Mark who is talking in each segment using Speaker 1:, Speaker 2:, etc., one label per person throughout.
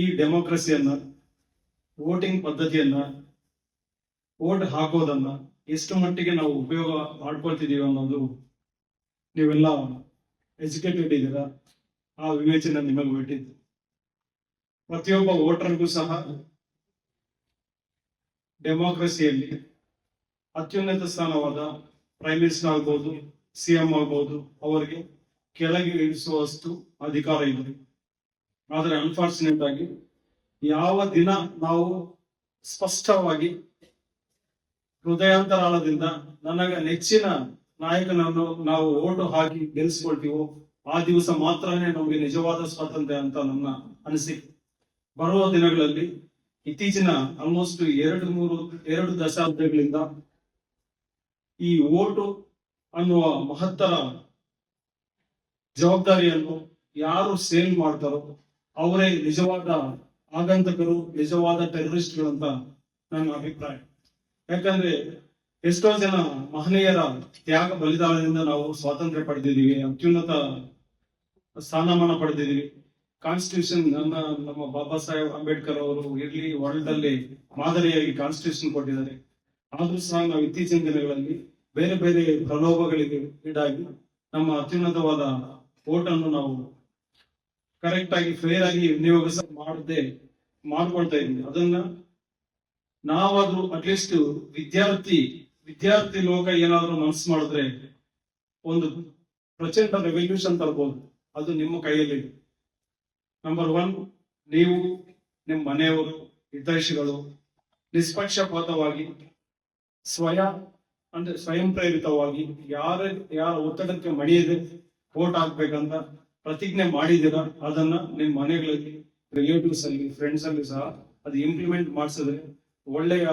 Speaker 1: ಈ ಡೆಮೋಕ್ರಸಿಯನ್ನ voting ಪದ್ಧತಿಯನ್ನ vote ಹಾಕೋದನ್ನ ಎಷ್ಟು ಮಟ್ಟಿಗೆ ನಾವು ಉಪಯೋಗ ಮಾಡ್ಕೊಳ್ತಿದೀವಿ ಅನ್ನೋದು ನೀವೆಲ್ಲ ಎಜುಕೇಟೆಡ್ ಇದ್ದೀರಾ? ಆ ವಿವೇಚನೆ ನಿಮಗೆ ಬಿಟ್ಟಿದ್ದು. ಪ್ರತಿಯೊಬ್ಬ ವೋಟರ್ಗೂ ಸಹ ಡೆಮೋಕ್ರಸಿಯಲ್ಲಿ ಅತ್ಯುನ್ನತ ಸ್ಥಾನವಾದ ಪ್ರೈಮ್ ಮಿನಿಸ್ಟರ್ ಆಗ್ಬೋದು ಸಿಎಂ ಆಗ್ಬೋದು, ಅವರಿಗೆ ಕೆಳಗೆ ಇಳಿಸುವಷ್ಟು ಅಧಿಕಾರ ಇದೆ. ಆದರೆ ಅನ್ಫಾರ್ಚುನೇಟ್ ಆಗಿ ಯಾವ ದಿನ ನಾವು ಸ್ಪಷ್ಟವಾಗಿ ಹೃದಯಾಂತರಾಳದಿಂದ ನನಗೆ ನೆಚ್ಚಿನ ನಾಯಕನನ್ನು ನಾವು ಓಟು ಹಾಕಿ ಗೆಲ್ಲಿಸ್ಕೊಳ್ತೀವೋ, ಆ ದಿವಸ ಮಾತ್ರನೇ ನಮಗೆ ನಿಜವಾದ ಸ್ವಾತಂತ್ರ್ಯ ಅಂತ ನನ್ನ ಅನಿಸಿಕೆ. ಬರುವ ದಿನಗಳಲ್ಲಿ ಇತ್ತೀಚಿನ ಆಲ್ಮೋಸ್ಟ್ ಎರಡು ಮೂರು, ಎರಡು ದಶಾಬ್ದಗಳಿಂದ ಈ ಓಟು ಅನ್ನುವ ಮಹತ್ತರ ಜವಾಬ್ದಾರಿಯನ್ನು ಯಾರು ಸೇಲ್ ಮಾಡ್ತಾರೋ ಅವರೇ ನಿಜವಾದ ಆಗಂತಕರು, ನಿಜವಾದ ಟೆರರಿಸ್ಟ್ಗಳು ಅಂತ ನನ್ನ ಅಭಿಪ್ರಾಯ. ಯಾಕಂದ್ರೆ ಎಷ್ಟೋ ಜನ ಮಹನೀಯರ ತ್ಯಾಗ ಬಲಿದಾನದಿಂದ ನಾವು ಸ್ವಾತಂತ್ರ್ಯ ಪಡೆದಿದ್ದೀವಿ, ಅತ್ಯುನ್ನತ ಸ್ಥಾನಮಾನ ಪಡೆದಿದ್ದೀವಿ. ಕಾನ್ಸ್ಟಿಟ್ಯೂಷನ್ ನನ್ನ, ನಮ್ಮ ಬಾಬಾ ಸಾಹೇಬ್ ಅಂಬೇಡ್ಕರ್ ಅವರು ಇರ್ಲಿ ವರ್ಲ್ಡ್ ಅಲ್ಲಿ ಮಾದರಿಯಾಗಿ ಕಾನ್ಸ್ಟಿಟ್ಯೂಷನ್ ಕೊಟ್ಟಿದ್ದಾರೆ. ಆದ್ರೂ ಸಹ ನಾವು ಇತ್ತೀಚಿನ ದಿನಗಳಲ್ಲಿ ಬೇರೆ ಬೇರೆ ಪ್ರಲೋಭಗಳಿಗೆ ಈಡಾಗಿ ನಮ್ಮ ಅತ್ಯುನ್ನತವಾದ ಓಟನ್ನು ನಾವು ಕರೆಕ್ಟ್ ಆಗಿ ಫೇರ್ ಆಗಿ ವಿನಿಯೋಗ ಮಾಡದೆ, ಮಾಡ್ಕೊಳ್ತಾ ಇದ್ದೀನಿ. ಅದನ್ನ ನಾವಾದ್ರೂ ಅಟ್ಲೀಸ್ಟ್ ವಿದ್ಯಾರ್ಥಿ ವಿದ್ಯಾರ್ಥಿ ಲೋಕ ಏನಾದ್ರೂ ಮನಸ್ಸು ಮಾಡಿದ್ರೆ ಒಂದು ಪ್ರಚಂಡ ರೆವಲ್ಯೂಷನ್ ತರ್ಬೋದು. ಅದು ನಿಮ್ಮ ಕೈಯಲ್ಲಿದೆ ನಂಬರ್ ಒನ್ ನೀವು ನಿಮ್ಮ ಮನೆಯವರು ಹಿತೈಷಿಗಳು ನಿಷ್ಪಕ್ಷಪಾತವಾಗಿ, ಸ್ವಯಂ, ಅಂದ್ರೆ ಸ್ವಯಂ ಪ್ರೇರಿತವಾಗಿ ಯಾರ ಯಾರ ಒತ್ತಡಕ್ಕೆ ಮಣಿಯದೆ ವೋಟ್ ಹಾಕ್ಬೇಕಂತ ಪ್ರತಿಜ್ಞೆ ಮಾಡಿದ್ದೀರಾ? ಅದನ್ನ ನಿಮ್ಮ ಮನೆಗಳಲ್ಲಿ ರಿಲೇಟಿವ್ಸ್ ಅಲ್ಲಿ ಫ್ರೆಂಡ್ಸ್ ಅಲ್ಲಿ ಸಹ ಅದು ಇಂಪ್ಲಿಮೆಂಟ್ ಮಾಡಿಸಿದ್ರೆ ಒಳ್ಳೆಯ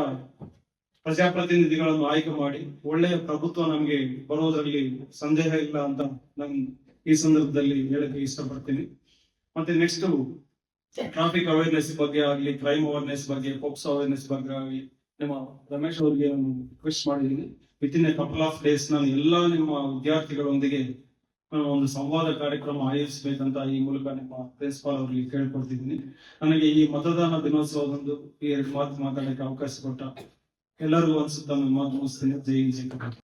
Speaker 1: ಪ್ರಜಾಪ್ರತಿನಿಧಿಗಳನ್ನು ಆಯ್ಕೆ ಮಾಡಿ, ಒಳ್ಳೆಯ ಪ್ರಭುತ್ವ ನಮಗೆ ಬರೋದ್ರಲ್ಲಿ ಸಂದೇಹ ಇಲ್ಲ ಅಂತ ನಾನು ಈ ಸಂದರ್ಭದಲ್ಲಿ ಹೇಳಕ್ಕೆ ಇಷ್ಟಪಡ್ತೀನಿ. ಮತ್ತೆ ನೆಕ್ಸ್ಟ್ ಟ್ರಾಫಿಕ್ ಅವೇರ್ನೆಸ್ ಬಗ್ಗೆ ಆಗಲಿ ಕ್ರೈಮ್ ಅವೇರ್ನೆಸ್ ಬಗ್ಗೆ ಪೋಕ್ಸೋ ಅವೇರ್ನೆಸ್ ಬಗ್ಗೆ ಆಗಲಿ, ನಿಮ್ಮ ರಮೇಶ್ ಅವರಿಗೆ ನಾನು ರಿಕ್ವೆಸ್ಟ್ ಮಾಡಿದ್ದೀನಿ. Within a couple of days ನಾನು ಎಲ್ಲಾ ನಿಮ್ಮ ವಿದ್ಯಾರ್ಥಿಗಳೊಂದಿಗೆ ಒಂದು ಸಂವಾದ ಕಾರ್ಯಕ್ರಮ ಆಯೋಜಿಸಬೇಕಂತ ಈ ಮೂಲಕ ನಿಮ್ಮ ಪ್ರಿನ್ಸಿಪಾಲ್ ಅವರಿಗೆ ಕೇಳ್ಕೊಡ್ತಿದ್ದೀನಿ ನನಗೆ ಈ ಮತದಾನ ದಿನೋತ್ಸವದಂದು ಎರಡು ಮಾತು ಮಾತಾಡಕ್ಕೆ ಅವಕಾಶ ಕೊಟ್ಟ ಎಲ್ಲರಿಗೂ ನನ್ನ ಮಾತು ಮುಗಿಸ್ತೀನಿ ಜೈ ಜಯ.